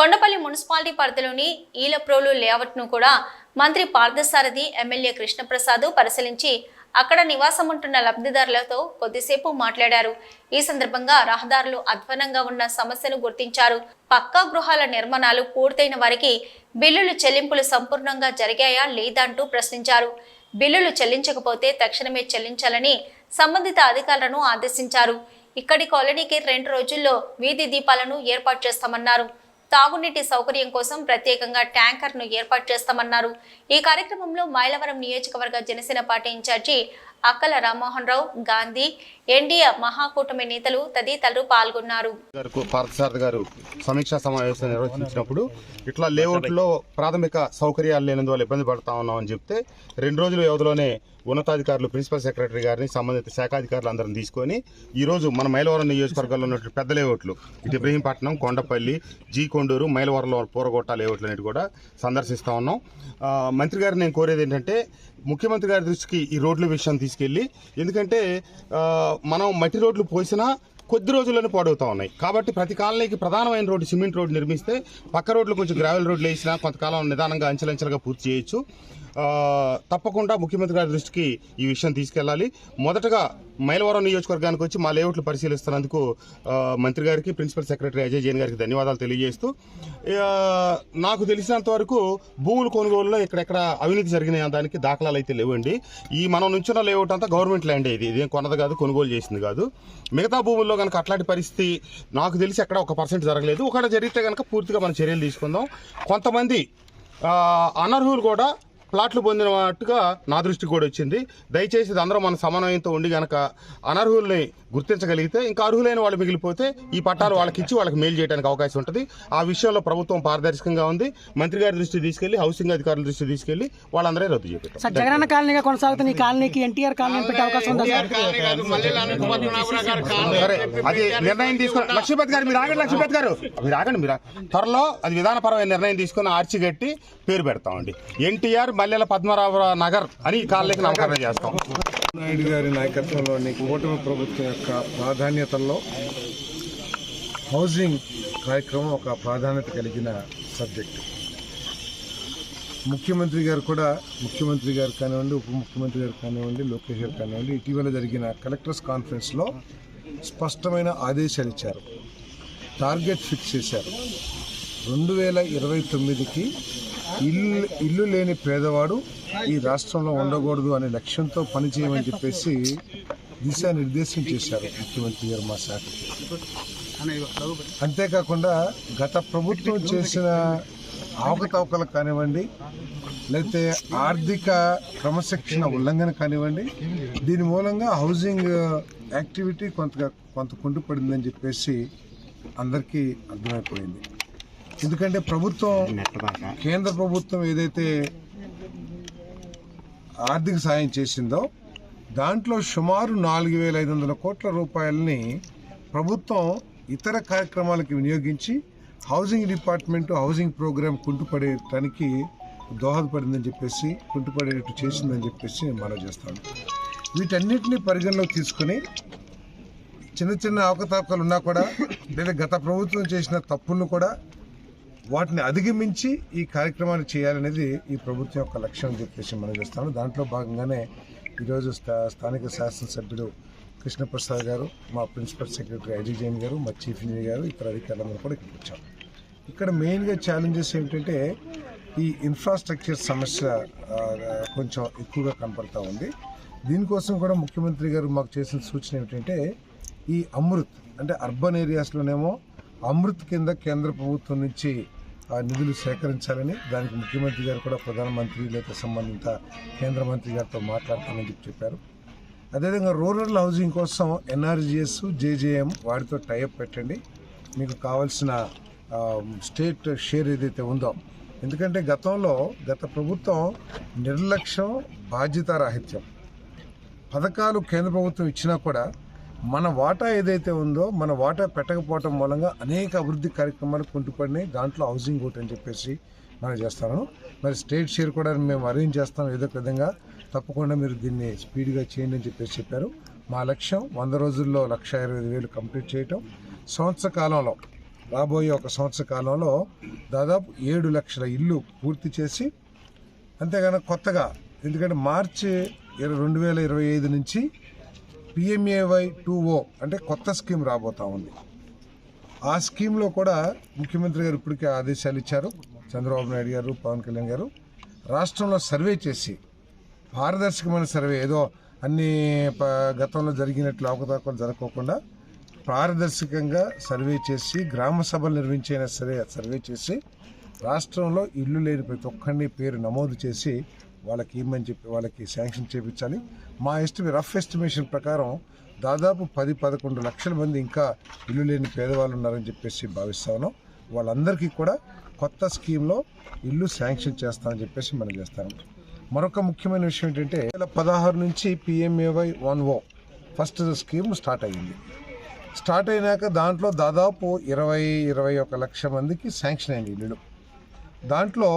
Kondapalli municipality పరిధిలోని ఈలప్రోలు లేఅవుట్ను కూడా మంత్రి పార్థసారథి ఎమ్మెల్యే కృష్ణప్రసాద్ పరిశీలించి అక్కడ నివాసం ఉంటున్న లబ్ధిదారులతో కొద్దిసేపు మాట్లాడారు. ఈ సందర్భంగా రహదారులు అధ్వనంగా ఉన్న సమస్యను గుర్తించారు. పక్కా గృహాల నిర్మాణాలు పూర్తయిన వారికి బిల్లులు చెల్లింపులు సంపూర్ణంగా జరిగాయా లేదంటూ ప్రశ్నించారు. బిల్లులు చెల్లించకపోతే తక్షణమే చెల్లించాలని సంబంధిత అధికారులను ఆదేశించారు. ఇక్కడి కాలనీకి రెండు రోజుల్లో వీధి దీపాలను ఏర్పాటు చేస్తామన్నారు. తాగునీటి సౌకర్యం కోసం ప్రత్యేకంగా ట్యాంకర్ను ఏర్పాటు చేస్తామన్నారు. ఈ కార్యక్రమంలో మైలవరం నియోజకవర్గ జనసేన పార్టీ ఇన్ఛార్జి అక్కల రామ్మోహన్ రావు గాంధీ ఎన్డీఏ మహాకూటమి నేతలు తదితరులు పాల్గొన్నారు. గారు పార్థసారథి గారు సమీక్షా సమావేశం నిర్వహించినప్పుడు ఇట్లా లేఅవుట్లో ప్రాథమిక సౌకర్యాలు లేనందువల్ల ఇబ్బంది పడతా ఉన్నామని చెప్తే రెండు రోజుల వ్యవధిలోనే ఉన్నతాధికారులు ప్రిన్సిపల్ సెక్రటరీ గారిని సంబంధిత శాఖాధికారులు అందరిని తీసుకొని ఈరోజు మన మైలవరం నియోజకవర్గంలో ఉన్నటువంటి పెద్ద లేఅవుట్లు ఇటు ఇబ్రహీంపట్నం కొండపల్లి జీ కొండూరు మైలవరంలో పూరగొట్ట లేఅవుట్లు అనేవి కూడా సందర్శిస్తూ ఉన్నాం. మంత్రి గారిని నేను కోరేది ఏంటంటే ముఖ్యమంత్రి గారి దృష్టికి ఈ రోడ్ల విషయం తీసుకెళ్ళి ఎందుకంటే మనం మట్టి రోడ్లు పోసినా కొద్ది రోజుల్లోనే పాడవుతా ఉన్నాయి. కాబట్టి ప్రతి కాలనీకి ప్రధానమైన రోడ్డు సిమెంట్ రోడ్డు నిర్మిస్తే పక్క రోడ్లు కొంచెం గ్రావెల్ రోడ్లు వేసినా కొంతకాలం నిదానంగా అంచెలంచెలుగా పూర్తి చేయొచ్చు. తప్పకుండా ముఖ్యమంత్రి గారి దృష్టికి ఈ విషయం తీసుకెళ్ళాలి. మొదటగా మైలవరం నియోజకవర్గానికి వచ్చి మా లేఅవుట్లు పరిశీలిస్తున్నందుకు మంత్రి గారికి ప్రిన్సిపల్ సెక్రటరీ అజయ్ జైన్ గారికి ధన్యవాదాలు తెలియజేస్తూ నాకు తెలిసినంత వరకు భూముల కొనుగోలులో ఇక్కడెక్కడ అవినీతి జరిగిన దానికి దాఖలాలు అయితే లేవండి. ఈ మనం నుంచున్న లేఅవుట్ అంతా గవర్నమెంట్ ల్యాండ్ ఇది? ఇదేం కొన్నది కాదు కొనుగోలు చేసింది కాదు. మిగతా భూముల్లో కనుక అట్లాంటి పరిస్థితి నాకు తెలిసి ఎక్కడ ఒక పర్సెంట్ జరగలేదు. ఒకటి జరిగితే కనుక పూర్తిగా మనం చర్యలు తీసుకుందాం. కొంతమంది అనర్హులు కూడా ప్లాట్లు పొందినట్టుగా నా దృష్టికి కూడా వచ్చింది. దయచేసి ఇది అందరూ మన సమన్వయంతో ఉండి గనక అనర్హుల్ని గుర్తించగలిగితే ఇంకా అర్హులైన వాళ్ళు మిగిలిపోతే ఈ పట్టాలు వాళ్ళకి ఇచ్చి వాళ్ళకి మేలు చేయడానికి అవకాశం ఉంటుంది. ఆ విషయంలో ప్రభుత్వం పారదర్శకంగా ఉంది. మంత్రి గారి దృష్టి తీసుకెళ్ళి హౌసింగ్ అధికారుల దృష్టి తీసుకెళ్ళి వాళ్ళందరే రద్దు చేపెట్టాం సార్ జగనన్న కాలనీగా కొనసాగుతున్న ఈ కాలనీకి ఎన్టీఆర్ కాలనీ పెట్టే అవకాశం ఉందా సార్? సరే అది నిర్ణయం తీసుకుని లక్ష్మీపతి గారు మీరు ఆగండి లక్ష్మీపతి గారు. మీరు ఆగండి మీరు. త్వరలో అది విధానపరమైన నిర్ణయం తీసుకుని ఆర్చి కట్టి పేరు పెడతామండి. ఎన్టీఆర్ బల్లెల పద్మరావు నగర్ అని కాళ్ళకి కాలనీకి నామకరణం చేస్తాం. నాయుడు గారి నాయకత్వంలోని కూటమి ప్రభుత్వం యొక్క ప్రాధాన్యతల్లో హౌసింగ్ కార్యక్రమం ఒక ప్రాధాన్యత కలిగిన సబ్జెక్ట్. ముఖ్యమంత్రి గారు కూడా ముఖ్యమంత్రి గారు కానివ్వండి ఉప ముఖ్యమంత్రి గారు కానివ్వండి లోకేష్ గారు కానివ్వండి ఇటీవల జరిగిన కలెక్టర్స్ కాన్ఫరెన్స్లో స్పష్టమైన ఆదేశాలు ఇచ్చారు. టార్గెట్ ఫిక్స్ చేశారు. రెండు వేల ఇరవై తొమ్మిదికి ఇల్లు ఇల్లు లేని పేదవాడు ఈ రాష్ట్రంలో ఉండకూడదు అనే లక్ష్యంతో పనిచేయమని చెప్పేసి దిశానిర్దేశం చేశారు ముఖ్యమంత్రి గారు మా శాఖ. అంతేకాకుండా గత ప్రభుత్వం చేసిన అవకతవకలు కానివ్వండి లేకపోతే ఆర్థిక క్రమశిక్షణ ఉల్లంఘన కానివ్వండి దీని మూలంగా హౌసింగ్ యాక్టివిటీ కొంత కొంత కుంటుపడిందని చెప్పేసి అందరికీ అర్థమైపోయింది. ఎందుకంటే ప్రభుత్వం కేంద్ర ప్రభుత్వం ఏదైతే ఆర్థిక సాయం చేసిందో దాంట్లో సుమారు నాలుగు వేల ఐదు వందల కోట్ల రూపాయలని ప్రభుత్వం ఇతర కార్యక్రమాలకు వినియోగించి హౌసింగ్ డిపార్ట్మెంట్ హౌసింగ్ ప్రోగ్రామ్ కుంటుపడేటానికి దోహదపడిందని చెప్పేసి కుంటుపడేటట్టు చేసిందని చెప్పేసి నేను మనం చేస్తాను. వీటన్నిటిని పరిగణలోకి తీసుకుని చిన్న చిన్న అవకతవకలు ఉన్నా కూడా లేదా గత ప్రభుత్వం చేసిన తప్పులను కూడా వాటిని అధిగమించి ఈ కార్యక్రమాన్ని చేయాలనేది ఈ ప్రభుత్వం యొక్క లక్ష్యం చెప్పేసి మనం చేస్తాము. దాంట్లో భాగంగానే ఈరోజు స్థా స్థానిక శాసనసభ్యుడు కృష్ణప్రసాద్ గారు మా ప్రిన్సిపల్ సెక్రటరీ అజయ్ జైన్ గారు మా చీఫ్ ఇంజనీర్ గారు ఇతర అధికారులందరూ కూడా ఇక్కడికి వచ్చాం ఇక్కడ మెయిన్గా ఛాలెంజెస్ ఏమిటంటే ఈ ఇన్ఫ్రాస్ట్రక్చర్ సమస్య కొంచెం ఎక్కువగా కనపడతా ఉంది. దీనికోసం కూడా ముఖ్యమంత్రి గారు మాకు చేసిన సూచన ఏమిటంటే ఈ అమృత్ అంటే అర్బన్ ఏరియాస్లోనేమో అమృత్ కింద కేంద్ర ప్రభుత్వం నుంచి ఆ నిధులు సేకరించాలని దానికి ముఖ్యమంత్రి గారు కూడా ప్రధానమంత్రి లేదా సంబంధిత కేంద్ర మంత్రి గారితో మాట్లాడతానని చెప్పి చెప్పారు. అదేవిధంగా రూరల్ హౌసింగ్ కోసం ఎన్ఆర్జిఎస్ జేజేఎం వాటితో టైఅప్ పెట్టండి. మీకు కావాల్సిన స్టేట్ షేర్ ఏదైతే ఉందో. ఎందుకంటే గతంలో గత ప్రభుత్వం నిర్లక్ష్యం బాధ్యతారాహిత్యం. పథకాలు కేంద్ర ప్రభుత్వం ఇచ్చినా కూడా మన వాటా ఏదైతే ఉందో మన వాటా పెట్టకపోవటం మూలంగా అనేక అభివృద్ధి కార్యక్రమాలు కుంటుపడినాయి. దాంట్లో హౌసింగ్ ఒకటి అని చెప్పేసి మనం చేస్తాను. మరి స్టేట్ షేర్ కూడా మేము అరేంజ్ చేస్తాం. ఏదో ఒక విధంగా తప్పకుండా మీరు దీన్ని స్పీడ్గా చేయండి అని చెప్పేసి చెప్పారు. మా లక్ష్యం వంద రోజుల్లో లక్ష ఇరవై వేలు కంప్లీట్ చేయటం. సంవత్సర కాలంలో రాబోయే ఒక సంవత్సర కాలంలో దాదాపు ఏడు లక్షల ఇల్లు పూర్తి చేసి అంతేగాని కొత్తగా ఎందుకంటే మార్చి ఇరవై రెండు వేల ఇరవై ఐదు నుంచి పిఎంఏవై టూ ఓ అంటే కొత్త స్కీమ్ రాబోతా ఉంది. ఆ స్కీమ్లో కూడా ముఖ్యమంత్రి గారు ఇప్పటికే ఆదేశాలు ఇచ్చారు. చంద్రబాబు నాయుడు గారు పవన్ కళ్యాణ్ గారు రాష్ట్రంలో సర్వే చేసి పారదర్శకమైన సర్వే ఏదో అన్ని ప- గతంలో జరిగినట్లు అవకతవకలు జరగకుండా పారదర్శకంగా సర్వే చేసి గ్రామ సభలు నిర్వహించిన సరే సర్వే చేసి రాష్ట్రంలో ఇల్లు లేని ప్రతి ఒక్కరిని పేరు నమోదు చేసి వాళ్ళకి ఇమ్మని చెప్పి వాళ్ళకి శాంక్షన్ చేయించాలి మా ఎస్టిమే రఫ్ ఎస్టిమేషన్ ప్రకారం దాదాపు పది పదకొండు లక్షల మంది ఇంకా ఇల్లు లేని పేదవాళ్ళు ఉన్నారని చెప్పేసి భావిస్తా ఉన్నాం. వాళ్ళందరికీ కూడా కొత్త స్కీమ్లో ఇల్లు శాంక్షన్ చేస్తామని చెప్పేసి మనం చేస్తాను మరొక ముఖ్యమైన విషయం ఏంటంటే వేల పదహారు నుంచి PMAY one O first scheme start అయ్యింది. స్టార్ట్ అయినాక దాంట్లో దాదాపు ఇరవై ఇరవై ఒక లక్ష మందికి శాంక్షన్ అయింది ఇల్లు దాంట్లో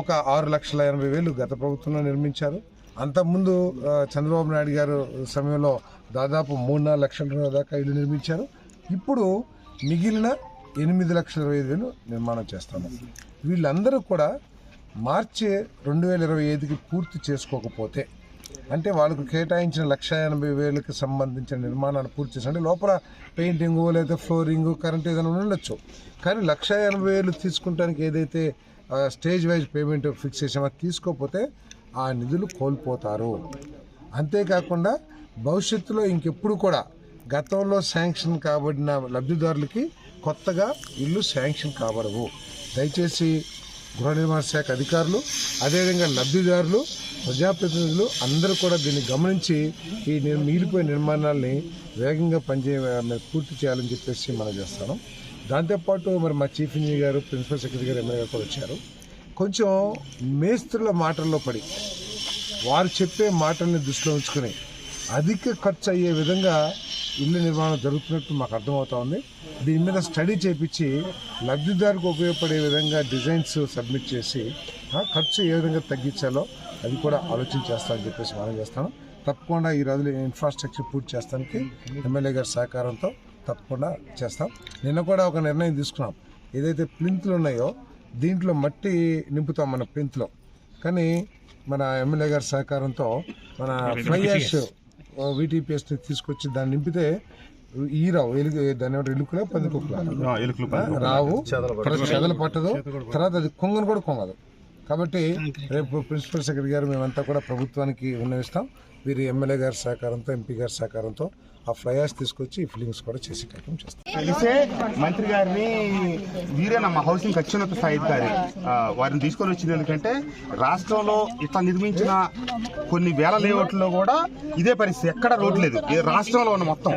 ఒక ఆరు లక్షల ఎనభై వేలు గత ప్రభుత్వంలో నిర్మించారు. అంతకుముందు చంద్రబాబు నాయుడు గారు సమయంలో దాదాపు మూడున్నర లక్షల రూపాయల దాకా ఇల్లు నిర్మించారు. ఇప్పుడు మిగిలిన ఎనిమిది లక్షల ఇరవై ఐదు వేలు నిర్మాణం చేస్తాము వీళ్ళందరూ కూడా మార్చి రెండు వేల ఇరవై ఐదుకి పూర్తి చేసుకోకపోతే అంటే వాళ్ళకు కేటాయించిన లక్ష ఎనభై వేలకు సంబంధించిన నిర్మాణాలు పూర్తి చేసి అంటే లోపల పెయింటింగు లేదా ఫ్లోరింగు కరెంట్ ఏదైనా ఉండొచ్చు. కానీ లక్ష ఎనభై వేలు తీసుకుంటానికి ఏదైతే స్టేజ్ వైజ్ పేమెంట్ ఫిక్స్ చేసామో తీసుకోకపోతే ఆ నిధులు కోల్పోతారు. అంతేకాకుండా భవిష్యత్తులో ఇంకెప్పుడు కూడా గతంలో శాంక్షన్ కాబడిన లబ్ధిదారులకి కొత్తగా ఇల్లు శాంక్షన్ కాబడవు. దయచేసి గృహ నిర్మాణ శాఖ అధికారులు అదేవిధంగా లబ్ధిదారులు ప్రజాప్రతినిధులు అందరూ కూడా దీన్ని గమనించి ఈ నిర్- మిగిలిపోయిన నిర్మాణాలని వేగంగా పనిచే పూర్తి చేయాలని చెప్పేసి మనం చేస్తాను దాంతోపాటు మరి మా చీఫ్ ఇంజనీర్ గారు ప్రిన్సిపల్ సెక్రటరీ గారు ఎమ్మెల్యే గారు కూడా వచ్చారు. కొంచెం మేస్త్రుల మాటల్లో పడి వారు చెప్పే మాటల్ని దృష్టిలో ఉంచుకుని అధిక ఖర్చు అయ్యే విధంగా ఇల్లు నిర్మాణం జరుగుతున్నట్టు మాకు అర్థమవుతా ఉంది. దీని మీద స్టడీ చేపించి లబ్ధిదారుకు ఉపయోగపడే విధంగా డిజైన్స్ సబ్మిట్ చేసి ఖర్చు ఏ విధంగా తగ్గించాలో అది కూడా ఆలోచన చేస్తామని చెప్పేసి మనం చేస్తాను. తప్పకుండా ఈ రోజులు ఇన్ఫ్రాస్ట్రక్చర్ పూర్తి చేస్తానికి ఎమ్మెల్యే గారి సహకారంతో తప్పకుండా చేస్తాం. నిన్న కూడా ఒక నిర్ణయం తీసుకున్నాం. ఏదైతే ప్లింత్లు ఉన్నాయో దీంట్లో మట్టి నింపుతాం మన ప్లింత్లో. కానీ మన ఎమ్మెల్యే గారి సహకారంతో మన ఫ్లై యాష్ వీటీపీఎస్ తీసుకొచ్చి దాన్ని నింపితే ఈ రావు ఎలుగు దాని ఏమంటారు ఎలుకలే పంది కుక్కలా ఎలుకలు రావు చెదలు పట్టదు. తర్వాత అది కొంగను కూడా కొంగదు. కాబట్టి రేపు ప్రిన్సిపల్ సెక్రటరీ గారు మేమంతా కూడా ప్రభుత్వానికి విన్నవిస్తాం. వీరి ఎమ్మెల్యే గారి సహకారంతో ఎంపీ గారి సహకారంతో ఆ ఫ్లయాస్ తీసుకొచ్చి ఈ ఫిల్లింగ్స్ కూడా చేసి కార్యక్రమం చేస్తాం తెలిసే మంత్రి గారిని వీరేనమ్మ హౌసింగ్ అత్యున్నత స్థాయి అధికారి ఆ, వారిని తీసుకొని వచ్చింది ఎందుకంటే రాష్ట్రంలో ఇట్లా నిర్మించిన కొన్ని వేల లేఅవుట్లో కూడా ఇదే పరిస్థితి ఎక్కడ రోడ్డు లేదు. ఈ రాష్ట్రంలో ఉన్న మొత్తం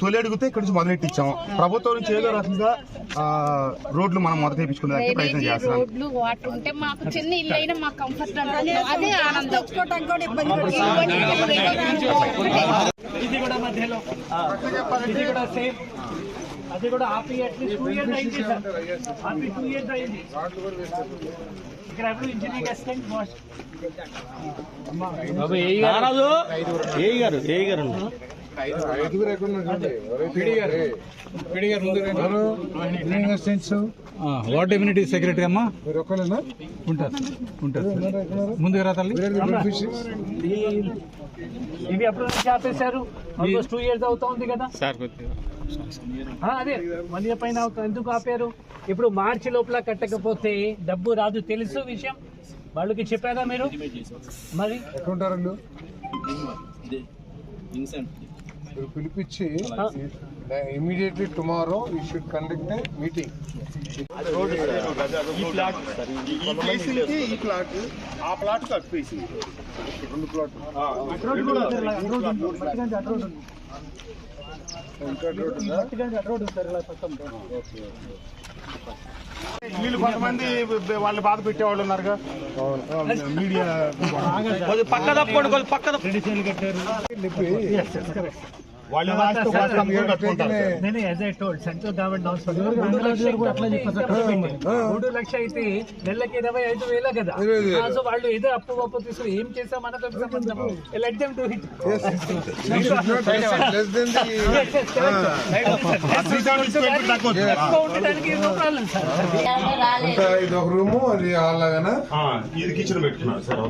తొలి అడిగితే ఇక్కడి నుంచి మొదలెట్టించాం. ప్రభుత్వం నుంచి ఏదో రకంగా ఆ, రోడ్లు మనం మొదట వేయించుకునే ప్రయత్నం చేస్తున్నాం. రోడ్లు వాటర్ ఉంటే మాకు చిన్న ఇల్లు అయినా మాకు కంఫర్ట్ అదే ఆనందం. ఇది కూడా ఇది కూడా సేమ్ అది కూడా ఆపి అట్లీస్ట్ టూ ఇయర్స్ అయింది సార్. ఆపి టూ ఇయర్స్ అయింది. ఇక్కడ ఎవరు engineering assistant boss ward amenity secretary అమ్మా. మీరు ఒక్కలేనా ఉంటారు ఉంటారు ముందుకు రా తల్లి. ఇవి ఎప్పుడు నుంచి ఆపేశారు. ఆల్మోస్ట్ టూ ఇయర్స్ అవుతోంది కదా? ఆ, అదే వన్ ఇయర్ పైన అవుతుంది. ఎందుకు ఆపారు? ఇప్పుడు మార్చి లోపల కట్టకపోతే డబ్బు రాదు. తెలుసు విషయం. వాళ్ళకి చెప్పారా మీరు? మరి? ఎక్కడ ఉంటారు వీళ్ళు? మీరు పిలిపించి immediately tomorrow you should conduct meeting. ఈ ప్లాట్ ఆ ప్లాట్ రెండు వీళ్ళు కొంతమంది వాళ్ళు బాధ పెట్టేవాళ్ళు ఉన్నారుగా. మీడియా వాళ్ళు లాస్ట్ కాస్త అమ్ముకొని కట్టుకుంటారు సార్. నేను as I told central government మూడు లక్షలు మూడు లక్ష అయితే నెలకి ఇరవై ఐదు వేల కదా. ఆ, సో వాళ్ళు ఏదో అప్పు అప్పు తీసుకుని ఏం చేసాం మనకు సంబంధం. Let them do it less than the ఉండడానికి నో ప్రాబ్లం సార్ అంతా ఇది ఒక రూము అది హాల్ లాగానా ఆ, ఇది కిచెన్ పెట్టుకున్నారు సార్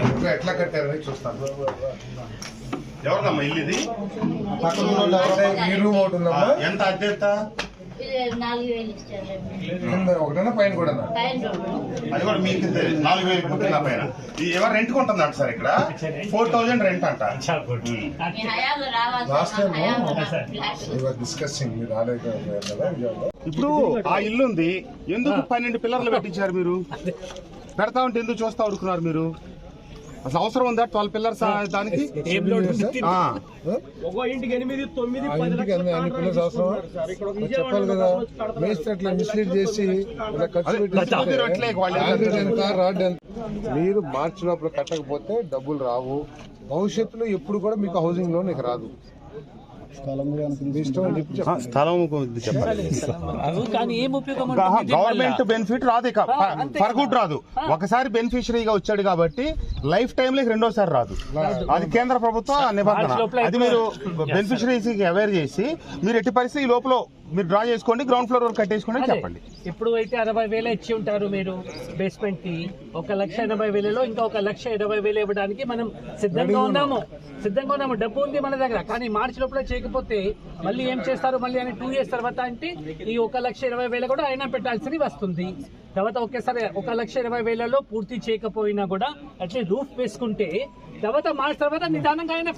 ఇంకా ఎట్లా కట్టారని చూస్తాను ఎవరిదమ్మా ఇల్లు ఇది ఉందమ్మా? ఎంత అద్దె ఎంత? నాలుగు వేలు ఇచ్చారు. కింద ఒకటేనా? పైన కూడా పైన అది కూడా మీకు. నాలుగు వేలు పుట్టిన పైన. ఎవరు రెంట్ కొంటుందంట సార్ ఇక్కడ? ఫోర్ థౌజండ్ రెంట్ అంట. no? రావాలి. డిస్కసింగ్ మీరు రాలేదు కదా విజయవాడలో. ఇప్పుడు ఆ ఇల్లు ఉంది ఎందుకు పన్నెండు పిల్లర్లు పెట్టించారు మీరు? పెడతా ఉంటే ఎందుకు చూస్తా ఉడుకున్నారు మీరు? అసలు అవసరం ఉందా? ట్వెల్వ్ పిల్లర్స్ దానికి? చెప్పాలి కదా మిస్లీడ్ చేసి మీరు మార్చి లోపల కట్టకపోతే డబ్బులు రావు. భవిష్యత్తులో ఎప్పుడు కూడా మీకు హౌసింగ్ లోన్ ఇక రాదు. స్థలం గురించి చెప్పాలి. కానీ ఏం ఉపయోగం గవర్నమెంట్ బెనిఫిట్ రాదు ఇక. ఫర్ గుడ్ రాదు. ఒకసారి బెనిఫిషరీగా వచ్చాడు కాబట్టి లైఫ్ టైం లో రెండోసారి రాదు. అది కేంద్ర ప్రభుత్వ నిబంధన. అది మీరు బెనిఫిషరీస్ అవేర్ చేసి మీరు ఎట్టి పరిస్థితి ఈ లోపల మీరు డ్రా చేసుకోండి గ్రౌండ్ ఫ్లోర్ వరకు కట్టేసుకోండి చెప్పండి. ఇప్పుడు అయితే అరవై వేలు ఇచ్చి ఉంటారు మీరు బేస్మెంట్కి. ఒక లక్ష ఎనభై వేలలో ఇంకా ఒక లక్ష ఇరవై వేలు ఇవ్వడానికి మనం సిద్ధంగా ఉన్నాము. సిద్ధంగా ఉన్నాము. డబ్బు ఉంది మన దగ్గర కానీ మార్చి లోపల చేయకపోతే మళ్ళీ ఏం చేస్తారు? మళ్ళీ అని టూ ఇయర్స్ తర్వాత అంటే ఈ ఒక లక్ష ఇరవై వేలు కూడా అయినా పెట్టాల్సి వస్తుంది. తర్వాత ఒకేసారి ఒక లక్ష ఇరవై వేలలో పూర్తి చేయకపోయినా కూడా అట్లే రూఫ్ వేసుకుంటే తర్వాత మార్చి తర్వాత నిదానంగా అయినా